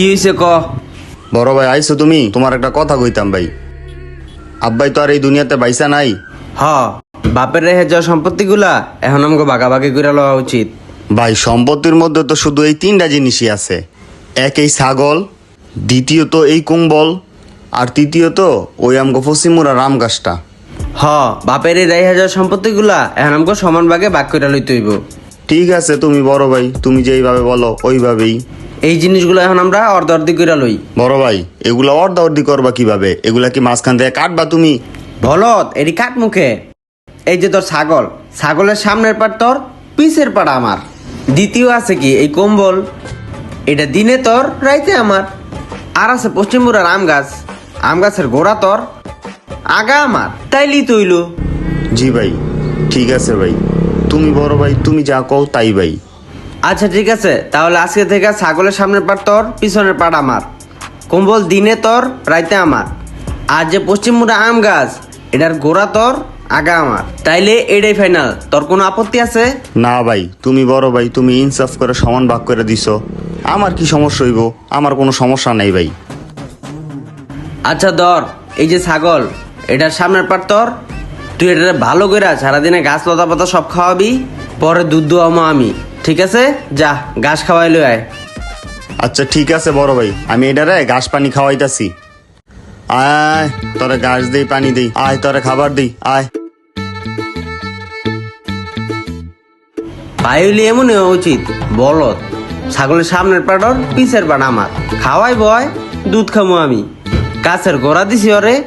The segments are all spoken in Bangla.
কি হয়েছে ক? বড় ভাই আইছো তুমি? তোমার একটা কথা কইতাম ভাই। আব্বাই তো আর এই দুনিয়াতে বাইসা নাই। হ বাপের রেহে যাওয়া সম্পত্তিগুলা এখন আমাকে বাগাবাগি করে লওয়া উচিত। ভাই সম্পত্তির মধ্যে তো শুধু এই তিনটা জিনিসই আছে। এক এই ছাগল দ্বিতীয়ত এই কুম্বল আর তৃতীয়ত ওই আমগো ফসিমুরা রাম গাছটা। হ বাপের এই রেহে যাওয়া সম্পত্তিগুলা এখন আমাকে সমান ভাগে বাগ করে লইতে হইব। ঠিক আছে তুমি বড় ভাই তুমি যেইভাবে বলো ওইভাবেই। এই জিনিসগুলো এখন আমরা অর্ধ অর্ধি করে লই। বড় ভাই এগুলা অর্ধ অর্ধি করবা কীভাবে? এগুলা কি মাঝখান থেকে কাটবা তুমি? বলত এটি কাট মুখে। এই যে তোর ছাগল ছাগলের সামনের পাট তোর পিছের পাট আমার। দ্বিতীয় আছে কি এই কম্বল। এটা দিনে তোর রাইতে আমার। আর আছে পশ্চিমপুরের আম গাছ। আম গাছের গোড়া তোর আগা আমার। তাইলি তৈল। জি ভাই ঠিক আছে ভাই। তুমি বড় ভাই তুমি যা কও তাই ভাই। আচ্ছা ঠিক আছে। তাহলে আজকে থেকে ছাগলের সামনের পাট তোর পিছনের পাট আমার। কম্বল দিনে তোর রাইতে আমার। আর যে পশ্চিমপুরে আম গাছ এটার গোড়া তোর আগা আমার। তাইলে এটাই ফাইনাল তোর কোনো আপত্তি আছে? না ভাই তুমি বড় ভাই তুমি ইনসাফ করে সমান ভাগ করে দিছো। আমার কি সমস্যা হইব? আমার কোনো সমস্যা নাই ভাই। আচ্ছা ধর এই যে ছাগল এটার সামনের পাট তোর। তুই এটা ভালো করে সারাদিনে গাছ লতা পাতা সব খাওয়াবি পরে দুধ দোয়ামো আমি। ঠিক আছে? যা ঘাস খাওয়াই লই আয়। আচ্ছা ঠিক আছে বড় ভাই। আমি এটারে ঘাস পানি খাওয়াইতাছি। আয় তোরে ঘাস দেই পানি দেই। আয় তোরে খাবার দেই। আয়। পাইলি এমন হওয়া উচিত বলত ছাগলের সামনের পাটর পিছের পাট আমার। খাওয়াই বয় দুধ খামো আমি। গাছের গোড়া দিছি ওরে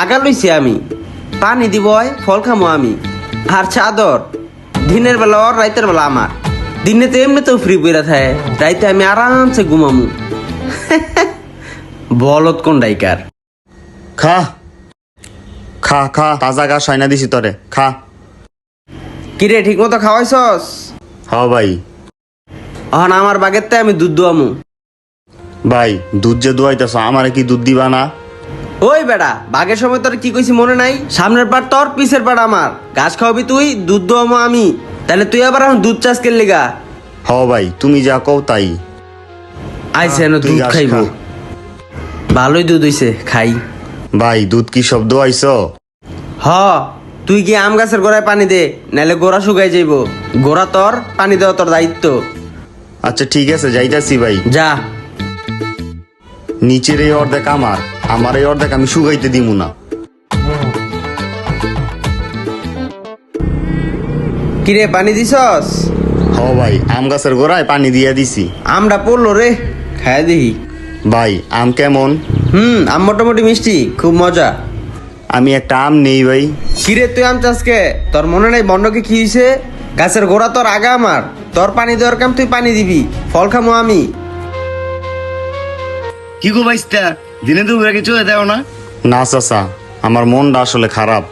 আগা লইছি আমি। পানি দিব ফল খামো আমি। আর চাদর দিনের বেলা ওর রাইতের বেলা আমার। দিনে তো এমনিতেও ফ্রি বইরা থাকে রাইতে আমি আরামসে ঘুমামু। বলত কোন ডাইকার? খা। খা খা তাজা ঘাস হয় না দিছি তোরে খা। কিরে ঠিক মতো খাওয়াইছস? হ ভাই। এখন আমার বাগের আমি দুধ দোয়ামু। ভাই দুধ যে দুয়াইতেছ আমারে কি দুধ দিবা না? ওই বেড়া বাঘের সময় তোর কি কইছি মনে নাই? সামনের পাট তোর পিছের পাট আমার। ঘাস খাওয়াবি তুই দুধ দোয়ামো আমি। তাহলে তুই আবার এখন দুধ চাষ করলি গা হ ভাই তুমি যা কও তাই। আইসে এনে তুই দুধ খাইব। ভালোই দুধ হইছে খাই। ভাই দুধ কি শব্দ আইছ? হ তুই কি আম গাছের গোড়ায় পানি দে নাহলে গোড়া শুকাই যাইব। গোড়া তোর পানি দেওয়া তোর দায়িত্ব। আচ্ছা ঠিক আছে যাইতাছি ভাই। যা। নিচের এই অর্ধেক আমার আমার এই অর্ধেক আমি শুকাইতে দিমু না। কিরে পানি দিছস? হ ভাই আম গাছের গোড়ায় পানি দিয়া দিছি। আমটা পড়ল রে খাই দেখি। ভাই আম কেমন? হুম আম মোটামুটি মিষ্টি খুব মজা। আমি একটা আম নেই ভাই। কিরে তুই আম চাষকে? তোর মনে নেই বন্ডকে কি হয়েছে গাছের গোড়া তোর আগা আমার। তোর পানি দেওয়ার কাম তুই পানি দিবি ফল খামো আমি। কি গো বাইস্তা দিনে দুপুরে কিছু দেও না? না চাচা আমার মনটা আসলে খারাপ।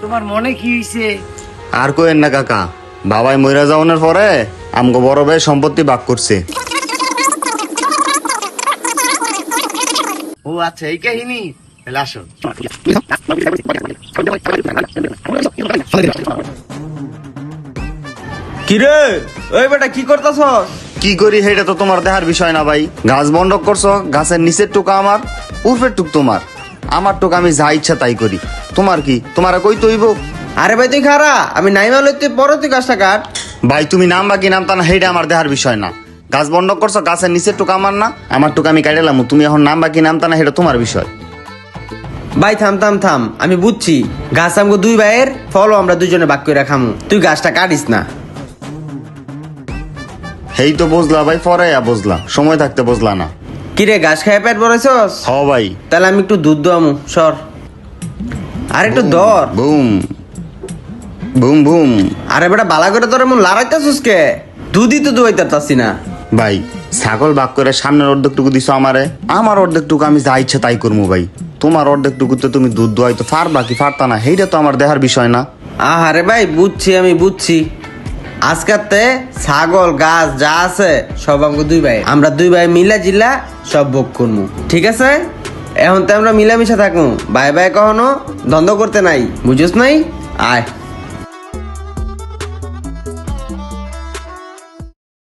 তোমার মনে কি হইছে? আর কোয়েন না কাকা। বাবাই মইরা যাওয়ানোর পরে আমগো বড় ভাই সম্পত্তি ভাগ করছে। ও আচ্ছা এই কাহিনী? তাহলে আসো। কিরে? ওই বেটা কি করতেছস? কি করি সেটা তো তোমার দেহার বিষয় না ভাই। গাছ বন্ধক করছ গাছের নিচের টুকা আমার উর্ফের টুক তোমার। আমার টুক আমি যা ইচ্ছা তাই করি। তোমার কি? তোমার কই তৈব আরে ভাই তুই খারা? আমি নাইমা লইতে পরে তুই গাছটা কাট। ভাই তুমি নাম বা কি নাম তা না সেইটা আমার দেহার বিষয় না। গাছ বন্ধ করছ গাছের নিচের টুকা আমার না আমার টুকা আমি কাটালাম তুমি এখন নাম বা কি নাম তা না সেটা তোমার বিষয়। ভাই থাম থাম থাম আমি বুঝছি। গাছ আমগো দুই ভাইয়ের ফলও আমরা দুজনে বাক করে খামু। তুই গাছটা কাটিস না। হেই তো বুঝলা ভাই পরে বুঝলা। সময় থাকতে বুঝলা না। কিরে গাছ খায় পেট বড়াইছস হ ভাই। তাহলে আমি একটু দুধ দোয়ামু সর। আর একটু দর বুম। Boom boom. আরে বেটা বালা করে তোর এমন লড়াইতেছিস কে? দুধই তো দুয়াইতে পারতাছি না। ভাই ছাগল বাক করে সামনের অর্ধেকটুকু দিছো আমারে? আমার অর্ধেকটুকু আমি যা ইচ্ছা তাই করব ভাই। তোমার অর্ধেকটুকু তো তুমি দুধ দোয়াই তো ফারবা কি ফারতা না সেইটা তো আমার দেহার বিষয় না। আহারে ভাই বুঝছি আমি বুঝছি। আজকাতে ছাগল গাছ যা আছে সব আমাকে দুই ভাই। আমরা দুই ভাই মিলা জিলা সব ভোগ করব ঠিক আছে? এখন তো আমরা মিলামিশা থাকব ভাই ভাই কখনো দ্বন্দ্ব করতে নাই বুঝছ নাই? আয়।